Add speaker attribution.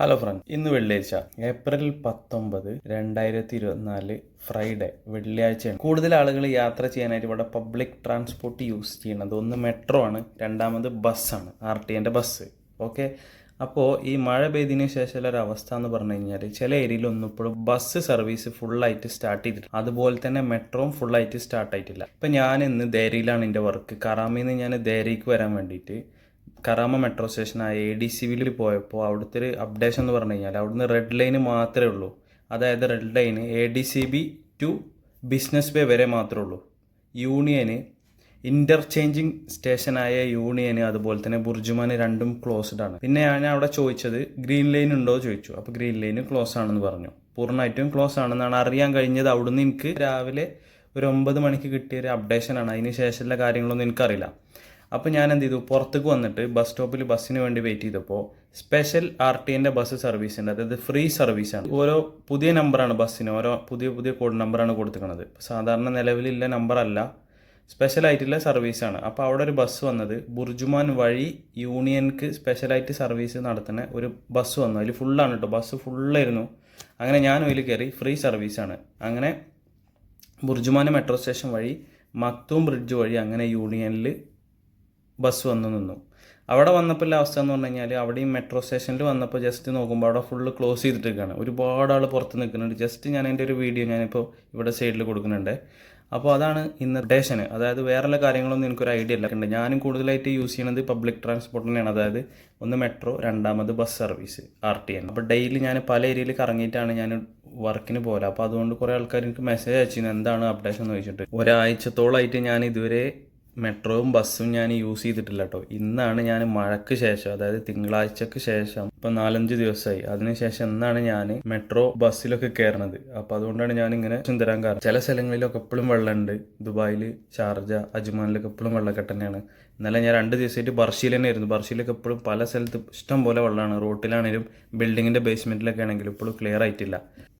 Speaker 1: Hello friend ഇന്ന് വെള്ളിയാഴ്ച. April പത്തൊമ്പത് രണ്ടായിരത്തി ഇരുപത്തിനാല് ഫ്രൈഡേ വെള്ളിയാഴ്ചയാണ്. കൂടുതൽ ആളുകൾ യാത്ര ചെയ്യാനായിട്ട് ഇവിടെ പബ്ലിക് ട്രാൻസ്പോർട്ട് യൂസ് ചെയ്യുന്നത്. ഒന്ന് മെട്രോ ആണ് രണ്ടാമത് ബസ്സാണ് ആർ ടി എന്റെ ബസ് ഓക്കെ അപ്പോൾ ഈ മഴ പെയ്തതിന് ശേഷമുള്ള ഒരു അവസ്ഥ എന്ന് പറഞ്ഞു കഴിഞ്ഞാൽ ചില ഏരിയയിലൊന്നും ഇപ്പോഴും ബസ് സർവീസ് ഫുള്ളായിട്ട് സ്റ്റാർട്ട് ചെയ്തിട്ടില്ല. അതുപോലെ തന്നെ മെട്രോയും ഫുള്ളായിട്ട് സ്റ്റാർട്ട് ആയിട്ടില്ല. ഇപ്പം ഞാൻ ഇന്ന് ദേരിയിലാണ് എന്റെ വർക്ക് കറാമിൽ നിന്ന് ഞാൻ ദേരിക്ക് വരാൻ വേണ്ടിയിട്ട് കറാമ മെട്രോ സ്റ്റേഷനായ എ ഡി സി വിയിൽ പോയപ്പോൾ അവിടുത്തെ ഒരു അപ്ഡേഷൻ എന്ന് പറഞ്ഞു കഴിഞ്ഞാൽ അവിടുന്ന് റെഡ് ലൈന് മാത്രമേ ഉള്ളൂ. അതായത് red line A D C B to Business Bay വരെ മാത്രമേ ഉള്ളൂ. യൂണിയന് ഇന്റർചേഞ്ചിങ് സ്റ്റേഷനായ യൂണിയന് അതുപോലെ തന്നെ ബുർജുമാന് രണ്ടും ക്ലോസ്ഡ് ആണ്. പിന്നെ ഞാൻ അവിടെ ചോദിച്ചത് ഗ്രീൻ ലൈൻ ഉണ്ടോ ചോദിച്ചു. അപ്പോൾ ഗ്രീൻ ലൈൻ ക്ലോസ് ആണെന്ന് പറഞ്ഞു. പൂർണമായിട്ടും ക്ലോസ് ആണെന്നാണ് അറിയാൻ കഴിഞ്ഞത്. അവിടുന്ന് എനിക്ക് രാവിലെ ഒരു ഒമ്പത് മണിക്ക് കിട്ടിയ ഒരു അപ്ഡേഷനാണ് അതിന് ശേഷമുള്ള കാര്യങ്ങളൊന്നും എനിക്കറിയില്ല. അപ്പോൾ ഞാൻ എന്ത് ചെയ്തു പുറത്തേക്ക് വന്നിട്ട് ബസ് സ്റ്റോപ്പിൽ ബസ്സിന് വേണ്ടി വെയിറ്റ് ചെയ്തപ്പോൾ സ്പെഷ്യൽ ആർ ടി എന്റെ ബസ് സർവീസ് ഉണ്ട് അതായത് ഫ്രീ സർവീസാണ് ഓരോ പുതിയ നമ്പറാണ് ബസ്സിന് ഓരോ പുതിയ പുതിയ കോഡ് നമ്പറാണ് കൊടുത്തിരിക്കുന്നത് സാധാരണ നിലവിലില്ല നമ്പറല്ല സ്പെഷ്യൽ ആയിട്ടുള്ള സർവീസാണ് അപ്പോൾ അവിടെ ഒരു ബസ് വന്നത് ബുർജുമാൻ വഴി യൂണിയൻക്ക് സ്പെഷ്യലായിട്ട് സർവീസ് നടത്തുന്ന ഒരു ബസ് വന്നു. അതിൽ ഫുള്ളാണ് കേട്ടോ ബസ് ഫുള്ളായിരുന്നു അങ്ങനെ ഞാൻ അതിൽ കയറി ഫ്രീ സർവീസാണ് അങ്ങനെ ബുർജുമാൻ മെട്രോ സ്റ്റേഷൻ വഴി മക്തൂം ബ്രിഡ്ജ് വഴി അങ്ങനെ യൂണിയനിൽ ബസ് വന്ന് നിന്നു. അവിടെ വന്നപ്പോൾ അവസ്ഥ എന്ന് പറഞ്ഞു കഴിഞ്ഞാൽ അവിടെ ഈ മെട്രോ സ്റ്റേഷനിൽ വന്നപ്പോൾ ജസ്റ്റ് നോക്കുമ്പോൾ അവിടെ ഫുള്ള് ക്ലോസ് ചെയ്തിട്ടിരിക്കുകയാണ്. ഒരുപാട് ആൾ പുറത്ത് നിൽക്കുന്നുണ്ട്. ജസ്റ്റ് ഞാൻ എന്റെ ഒരു വീഡിയോ ഞാനിപ്പോൾ ഇവിടെ സൈഡിൽ കൊടുക്കുന്നുണ്ട്. അപ്പോൾ അതാണ് ഇന്ന് ഡേഷന് അതായത് വേറെ കാര്യങ്ങളൊന്നും എനിക്കൊരു ഐഡിയ ഇല്ല. ഞാനും കൂടുതലായിട്ട് യൂസ് ചെയ്യണത് പബ്ലിക് ട്രാൻസ്പോർട്ട് തന്നെയാണ്. അതായത് ഒന്ന് മെട്രോ രണ്ടാമത് bus service R T N അപ്പോൾ ഡെയിലി ഞാൻ പല ഏരിയയിൽ കറങ്ങിയിട്ടാണ് ഞാൻ വർക്കിന് പോലെ അപ്പോൾ അതുകൊണ്ട് കുറേ ആൾക്കാർ എനിക്ക് മെസ്സേജ് അയച്ചിരുന്നു. എന്താണ് അപ്ഡേഷൻ എന്ന് ചോദിച്ചിട്ട്. ഒരാഴ്ചത്തോളമായിട്ട് ഞാൻ ഇതുവരെ മെട്രോയും ബസ്സും ഞാൻ യൂസ് ചെയ്തിട്ടില്ല കേട്ടോ ഇന്നാണ് ഞാൻ മഴയ്ക്ക് ശേഷം അതായത് തിങ്കളാഴ്ചക്ക് ശേഷം ഇപ്പം നാലഞ്ച് ദിവസമായി അതിനുശേഷം എന്നാണ് ഞാൻ മെട്രോ ബസ്സിലൊക്കെ കയറണത് അപ്പോൾ അതുകൊണ്ടാണ് ഞാൻ ഇങ്ങനെ തരാൻ കാരണം. ചില സ്ഥലങ്ങളിലൊക്കെ എപ്പോഴും വെള്ളമുണ്ട് ദുബായിൽ ഷാർജ അജ്മാനിലൊക്കെ എപ്പോഴും വെള്ളക്കെട്ട് തന്നെയാണ്. ഇന്നലെ ഞാൻ രണ്ട് ദിവസമായിട്ട് ബർഷിയിൽ തന്നെ ആയിരുന്നു. ബർഷിയിലൊക്കെ എപ്പോഴും പല സ്ഥലത്ത് ഇഷ്ടം പോലെ വെള്ളമാണ്. റോട്ടിലാണെങ്കിലും ബിൽഡിങ്ങിന്റെ ബേസ്മെന്റിലൊക്കെ ആണെങ്കിലും ഇപ്പോഴും ക്ലിയർ ആയിട്ടില്ല.